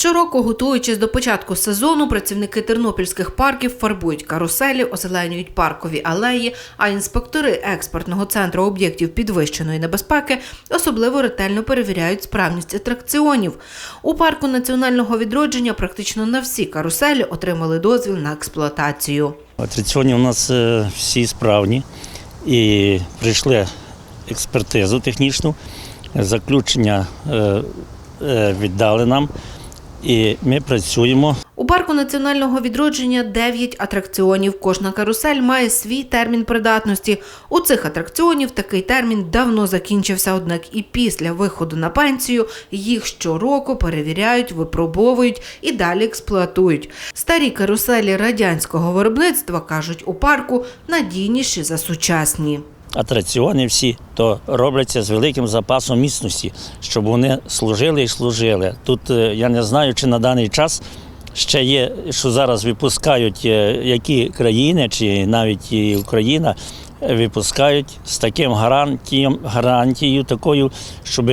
Щороку, готуючись до початку сезону, працівники тернопільських парків фарбують каруселі, озеленюють паркові алеї, а інспектори експортного центру об'єктів підвищеної небезпеки особливо ретельно перевіряють справність атракціонів. У парку національного відродження практично на всі каруселі отримали дозвіл на експлуатацію. Атракціони у нас е, всі справні і прийшли експертизу технічну, заключення е, е, віддали нам, і ми працюємо. У парку національного відродження 9 атракціонів. Кожна карусель має свій термін придатності. У цих атракціонів такий термін давно закінчився, однак і після виходу на пенсію їх щороку перевіряють, випробовують і далі експлуатують. Старі каруселі радянського виробництва кажуть у парку надійніші за сучасні. Атракціони всі то робляться з великим запасом міцності, щоб вони служили і служили. Тут е, я не знаю, чи на даний час ще є, що зараз випускають е, які країни, чи навіть і Україна е, випускають з таким гарантієм, гарантією такою, щоб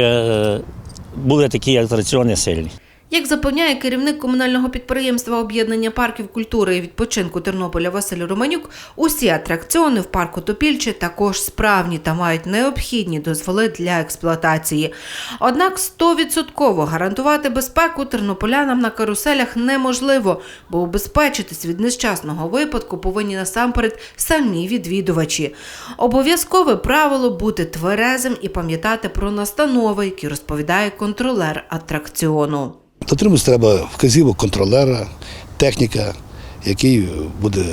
були такі атракціони сильні. Як запевняє керівник комунального підприємства об'єднання парків культури і відпочинку Тернополя Василь Романюк, усі атракціони в парку Топільче також справні та мають необхідні дозволи для експлуатації. Однак 100% гарантувати безпеку тернополянам на каруселях неможливо, бо убезпечитись від нещасного випадку повинні насамперед самі відвідувачі. Обов'язкове правило бути тверезим і пам'ятати про настанови, які розповідає контролер атракціону. Дотримуватися треба вказівок контролера, техніка, який буде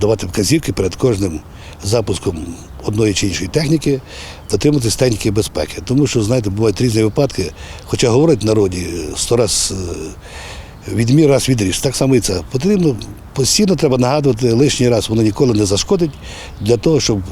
давати вказівки перед кожним запуском одної чи іншої техніки, дотримуватись техніки безпеки. Тому що, знаєте, бувають різні випадки, хоча говорять в народі сто раз е, відмір, раз відріж. Так само і це. Потрібно постійно треба нагадувати лишній раз, воно ніколи не зашкодить для того, щоб е,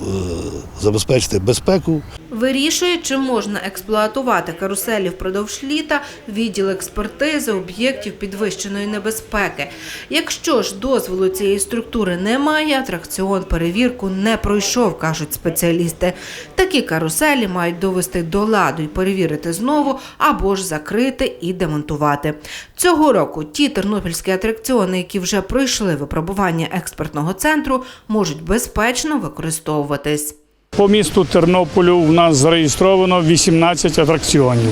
забезпечити безпеку, Вирішує, чи можна експлуатувати каруселі впродовж літа відділ експертизи об'єктів підвищеної небезпеки. Якщо ж дозволу цієї структури немає, атракціон перевірку не пройшов, кажуть спеціалісти. Такі каруселі мають довести до ладу і перевірити знову або ж закрити і демонтувати. Цього року ті тернопільські атракціони, які вже пройшли випробування експертного центру, можуть безпечно використовуватись. По місту Тернополю у нас зареєстровано 18 атракціонів,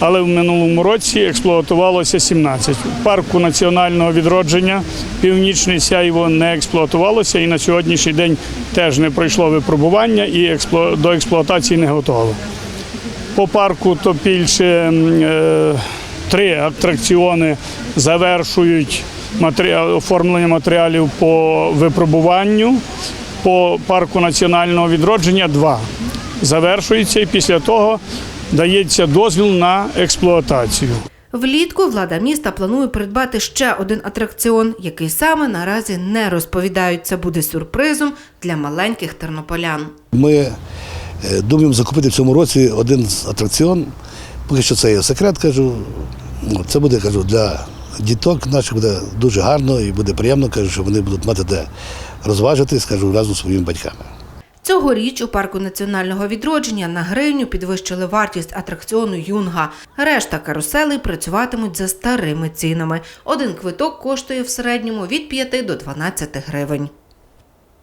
але в минулому році експлуатувалося 17. У парку національного відродження Північне Сяйво не експлуатувалося і на сьогоднішній день теж не пройшло випробування і до експлуатації не готово. По парку Топільше м, е, три атракціони завершують оформлення матеріалів по випробуванню. По парку національного відродження два. Завершується і після того дається дозвіл на експлуатацію. Влітку влада міста планує придбати ще один атракціон, який саме наразі не розповідають. Це буде сюрпризом для маленьких тернополян. Ми е, думаємо закупити в цьому році один з атракціон. Поки що це є секрет, кажу. Це буде кажу, для діток наших буде дуже гарно і буде приємно, кажу, що вони будуть мати де розважити, скажу, разом зі своїми батьками. Цьогоріч у парку національного відродження на гривню підвищили вартість атракціону Юнга. Решта каруселей працюватимуть за старими цінами. Один квиток коштує в середньому від 5 до 12 гривень.